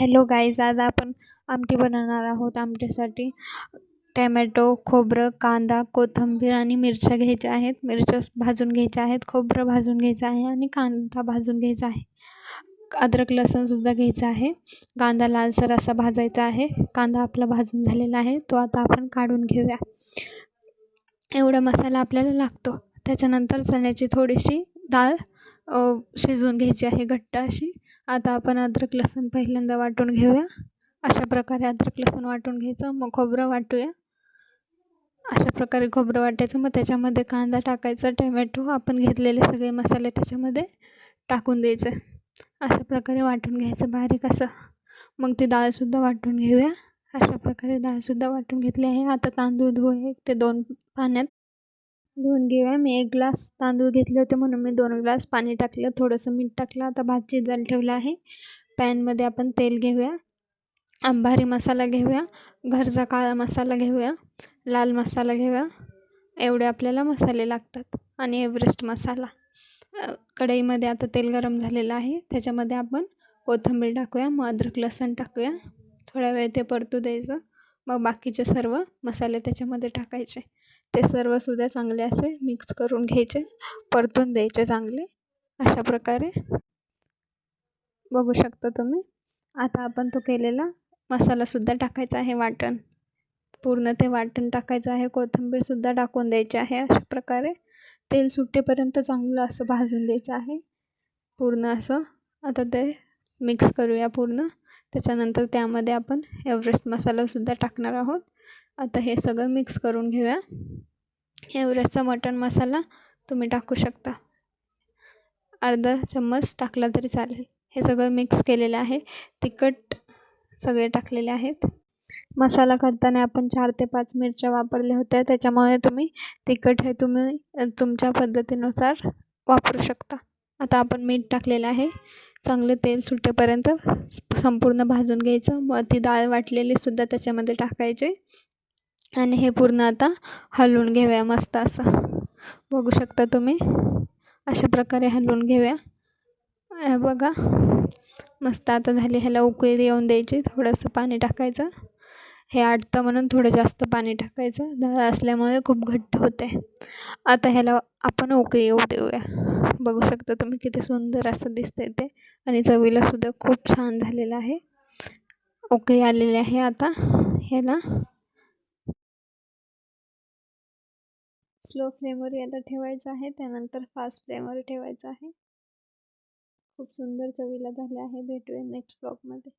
Hello guys आज आपण आमटी बनवणार आहोत आमटीसाठी टॅमॅटो खोबरं कांदा कोथिंबीर आणि मिरच्या घ्यायच्या आहेत. मिरच्या भाजून घ्यायच्या आहेत खोबरं भाजून घ्यायचं आहे आणि कांदा भाजून घ्यायचा आहे. अद्रक लसूणसुद्धा घ्यायचं आहे. कांदा लालसर असा भाजायचा आहे. कांदा आपला भाजून झालेला आहे. तो आता आपण काढून घेऊया. एवढा मसाला आपल्याला लागतो. त्याच्यानंतर चण्याची थोडीशी डाळ शिजवून घ्यायची आहे घट्ट अशी. आता आपण अद्रक लसूण पहिल्यांदा वाटून घेऊया. अशा प्रकारे अद्रक लसूण वाटून घ्यायचं. मग खोबरं वाटूया. अशा प्रकारे खोबरं वाटायचं. मग त्याच्यामध्ये कांदा टाकायचा. टोमॅटो आपण घेतलेले सगळे मसाले त्याच्यामध्ये टाकून द्यायचे. अशा प्रकारे वाटून घ्यायचं बारीक असं. मग ती डाळसुद्धा वाटून घेऊया. अशा प्रकारे डाळसुद्धा वाटून घेतली आहे. आता तांदूळ एक ते दोन पाण्यात धुवून घेऊया. मी एक ग्लास तांदूळ घेतले होते म्हणून मी दोन ग्लास पाणी टाकलं. थोडंसं मीठ टाकलं. आता भात शिजायला ठेवलं आहे. पॅनमध्ये आपण तेल घेऊया. अंबारी मसाला घेऊया. घरचा काळा मसाला घेऊया. लाल मसाला घेऊया. एवढे आपल्याला मसाले लागतात. आणि एव्हरेस्ट मसाला. कढईमध्ये आता तेल गरम झालेलं आहे. त्याच्यामध्ये आपण कोथिंबीर टाकूया. मग अद्रक लसण टाकूया. थोड्या वेळ ते परतू द्यायचं. मग बाकीचे सर्व मसाले त्याच्यामध्ये टाकायचे. ते सर्वसुद्धा चांगले असे मिक्स करून घ्यायचे परतून द्यायचे चांगले अशा प्रकारे. बघू शकता तुम्ही. आता आपण तो केलेला मसालासुद्धा टाकायचा आहे वाटण. पूर्ण ते वाटण टाकायचं आहे कोथिंबीरसुद्धा टाकून द्यायची आहे अशा प्रकारे. तेल सुटेपर्यंत चांगलं असं भाजून द्यायचं आहे. पूर्ण असं. आता ते मिक्स करूया पूर्ण. त्याच्यानंतर त्यामध्ये आपण एव्हरेस्ट मसालासुद्धा टाकणार आहोत. आता हे सगळं मिक्स करून घेऊया. एव्हरेस्टचा मटण मसाला तुम्ही टाकू शकता. अर्धा चम्मच टाकला तरी चालेल. हे सगळं मिक्स केलेलं आहे. तिखट सगळे टाकलेले आहेत. मसाला करताना आपण चार ते पाच मिरच्या वापरल्या होत्या. त्याच्यामुळे तुम्ही तिखट हे तुम्ही तुमच्या पद्धतीनुसार वापरू शकता. आता आपण मीठ टाकलेलं आहे. चांगलं तेल सुटेपर्यंत संपूर्ण भाजून घ्यायचं. मग ती डाळ वाटलेली सुद्धा त्याच्यामध्ये टाकायची. आणि हे पूर्ण आता हलवून घेऊया मस्त असं. बघू शकता तुम्ही. अशा प्रकारे हलवून घेऊया. बघा. मस्त आता झाली ह्याला उकळी येऊन द्यायची. थोडंसं पाणी टाकायचं. हे आटतं म्हणून थोडं जास्त पाणी टाकायचं. डाळ असल्यामुळे खूप घट्ट होते. आता ह्याला आपण उकळी येऊ देऊया. बघू शकता तुम्ही किती सुंदर असं दिसतंय ते. आणि चवीलासुद्धा खूप छान झालेलं आहे. उकळी आलेली आहे आता ह्याला. स्लो फ्लेमवर याला ठेवायचं आहे. त्यानंतर फास्ट फ्लेमवर ठेवायचं आहे. खूप सुंदर चवीला झाले आहे. भेटूया नेक्स्ट ब्लॉगमध्ये